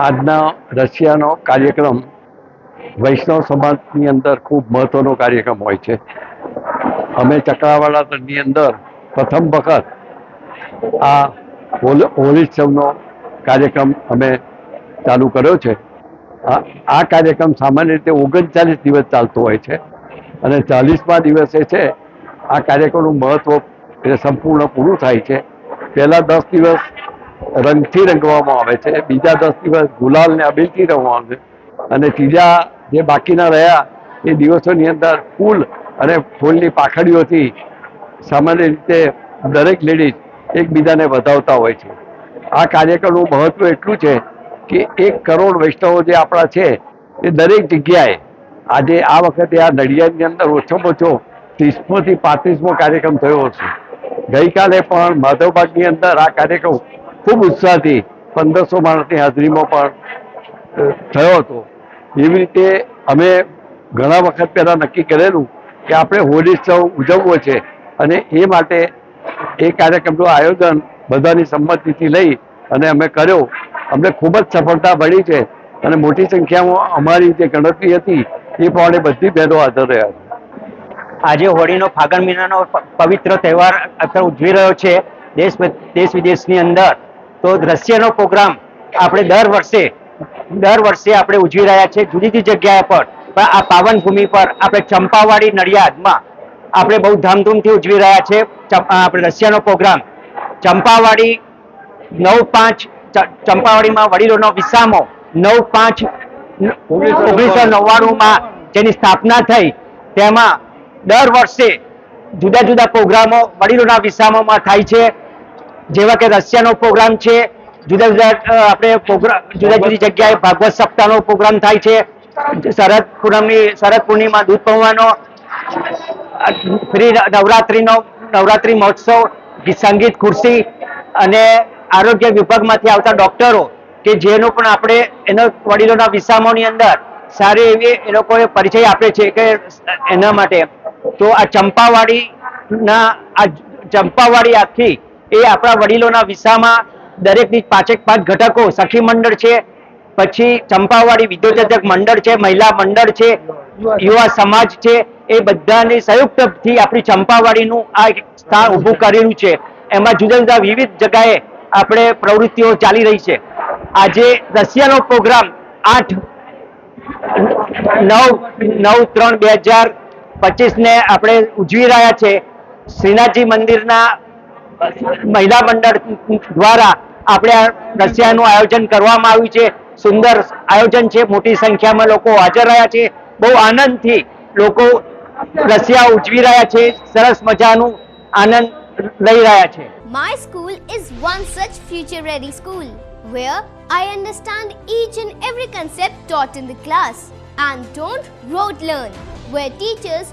આજના રશિયાનો કાર્યક્રમ વૈષ્ણવ સમાજની અંદર ખૂબ મહત્ત્વનો કાર્યક્રમ હોય છે. અમે ચકરાવાળા તળની અંદર પ્રથમ વખત આ હોલ- હોલીત્સવનો કાર્યક્રમ અમે ચાલુ કર્યો છે. આ કાર્યક્રમ સામાન્ય રીતે ઓગણચાલીસ દિવસ ચાલતો હોય છે અને ચાલીસમા દિવસે છે આ કાર્યક્રમનું મહત્ત્વ એ સંપૂર્ણ પૂરું થાય છે. પહેલાં દસ દિવસ રંગથી રંગવામાં આવે છે. બીજા દસ દિવસ ગુલાલ ને અબીલથી રમવામાં આવે છે. અને ત્રીજા જે બાકીના રહ્યા, એ દિવસોની અંદર ફૂલ અને ફૂલની પાખડીઓથી સામાન્ય રીતે દરેક લેડીઝ એકબીજાને વધાવતા હોય છે. આ કાર્યક્રમનું મહત્વ એટલું છે કે એક કરોડ વૈષ્ણવો જે આપણા છે, એ દરેક જગ્યાએ આજે આ વખતે આ નડિયાદની અંદર ઓછામાં ઓછો ત્રીસમોથી પાંત્રીસમો કાર્યક્રમ થયો છે ગઈકાલે પણ માધવબાગની અંદર આ કાર્યક્રમ ખૂબ ઉત્સાહથી પંદરસો માણસની હાજરીમાં પણ થયો હતો. એવી રીતે અમે ઘણા વખત પહેલાં નક્કી કરેલું કે આપણે હોળીત્સવ ઉજવવો છે અને એ માટે એ કાર્યક્રમનું આયોજન બધાની સંમતિથી લઈ અને અમે કર્યો. અમને ખૂબ જ સફળતા મળી છે અને મોટી સંખ્યામાં અમારી જે ગણતરી હતી એ પ્રમાણે બધી બહેનો હાજર રહ્યા છે. આજે હોળીનો ફાગણ મહિનાનો પવિત્ર તહેવાર અત્યારે ઉજવી રહ્યો છે. દેશ દેશ વિદેશની અંદર તો દ્રશ્યનો પ્રોગ્રામ આપણે દર વર્ષે દર વર્ષે આપણે ઉજવી રહ્યા છે જુદી જુદી જગ્યાએ પર પણ આ પાવન ભૂમિ પર આપણે ચંપાવાડી નડિયાદમાં આપણે બહુ ધામધૂમથી ઉજવી રહ્યા છે આપણે રશિયાનો પ્રોગ્રામ. ચંપાવાડી નવ પાંચ ચંપાવાડીમાં વડીલોનો વિસામો નવ પાંચ, ઓગણીસો નવ્વાણુંમાં જેની સ્થાપના થઈ, તેમાં દર વર્ષે જુદા જુદા પ્રોગ્રામો વડીલોના વિસામોમાં થાય છે. જેવા કે રશિયાનો પ્રોગ્રામ છે, જુદા જુદા આપણે જુદા જુદી જગ્યાએ ભાગવત સપ્તાહનો પ્રોગ્રામ થાય છે. શરદ પૂનમની, શરદ પૂર્ણિમા દૂધ પૌવાનો ફ્રી નવરાત્રીનો, નવરાત્રિ મહોત્સવ સંગીત, ખુરશી અને આરોગ્ય વિભાગમાંથી આવતા ડોક્ટરો કે જેનો પણ આપણે એનો વડીલોના વિસામોની અંદર સારી એવી એ લોકોએ પરિચય આપે છે કે એના માટે. તો આ ચંપાવાડીના, આ ચંપાવાડી આખી એ આપણા વડીલોના વિસામાં દરેકની પાંચેક પાંચ ઘટકો. સખી મંડળ છે, પછી ચંપાવાડી વિદ્યોજક મંડળ છે, મહિલા મંડળ છે, યુવા સમાજ છે, એ બધાની સંયુક્તથી આપણી ચંપાવાડીનું આ સ્થાન ઊભું કરેલું છે. એમાં જુદા જુદા વિવિધ જગાએ આપણે પ્રવૃત્તિઓ ચાલી રહી છે. આજે રશિયાનો પ્રોગ્રામ આઠ નવ નવ ત્રણ બે હજાર પચીસ ને આપણે ઉજવી રહ્યા છે. શ્રીનાથજી મંદિરના મહિલા મંડળ દ્વારા આપણે રશિયાનું આયોજન કરવામાં આવ્યું છે સુંદર આયોજન છે મોટી સંખ્યામાં લોકો હાજર રહ્યા છે બહુ આનંદથી લોકો રશિયા ઉજવી રહ્યા છે સરસ મજાનું આનંદ લઈ રહ્યા છે My school is one such future ready school where I understand each and every concept taught in the class and don't rote learn, where teachers